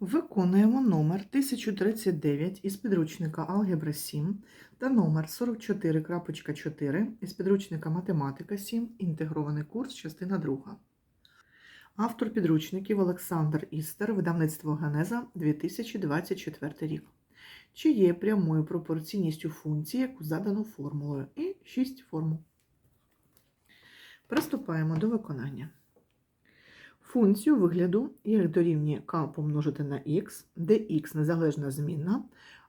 Виконуємо номер 1039 із підручника Алгебра 7 та номер 44.4 із підручника Математика 7. Інтегрований курс, частина 2. Автор підручників Олександр Істер, видавництво Генеза 2024 рік. Чи є прямою пропорційністю функції, яку задано формулою, і 6 формул. Приступаємо до виконання. Функцію вигляду y дорівнює k помножити на x, де x незалежна змінна,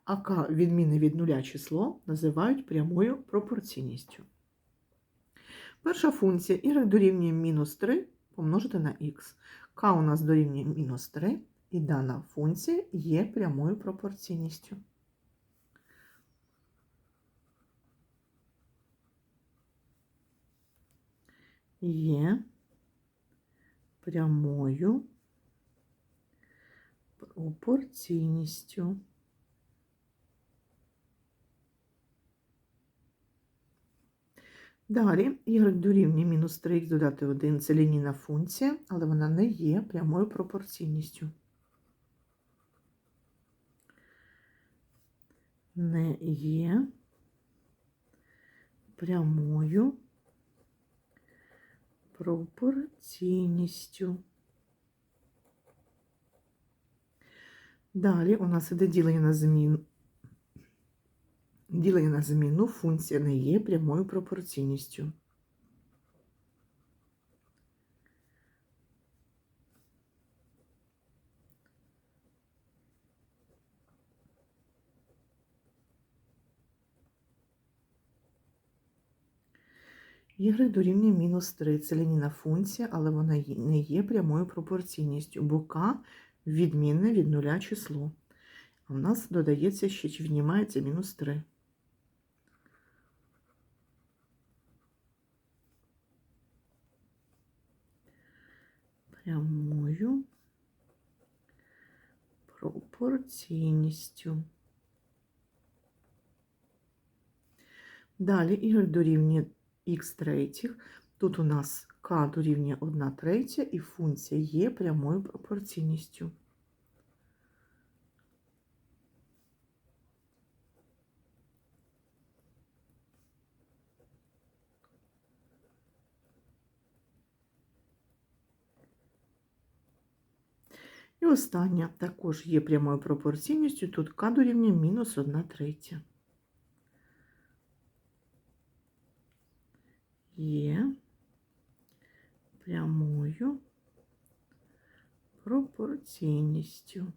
а k відмінне від нуля число називають прямою пропорційністю. Перша функція y дорівнює мінус 3 помножити на x. k у нас дорівнює мінус 3, і дана функція є прямою пропорційністю. Є прямою пропорційністю. Далі y дорівнює мінус 3х додати 1 це лінійна функція, але вона не є прямою пропорційністю. Не є прямою пропорційністю. Далі у нас іде ділення на змін. Ділення на зміну функція не є прямою пропорційністю. Y дорівнює мінус 3. Це лінійна функція, але вона не є прямою пропорційністю, бо k відмінне від нуля число. А в нас додається ще чи віднімається мінус 3. Прямою пропорційністю. Далі y дорівнює х третіх. Тут у нас k дорівнює 1 третя, і функція є прямою пропорційністю. І остання також є прямою пропорційністю, тут k дорівнює мінус 1 третя. Є прямою пропорційністю.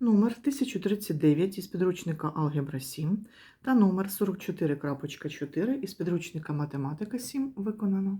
Номер 1039 із підручника Алгебра 7 та номер 44.4 із підручника Математика 7 виконано.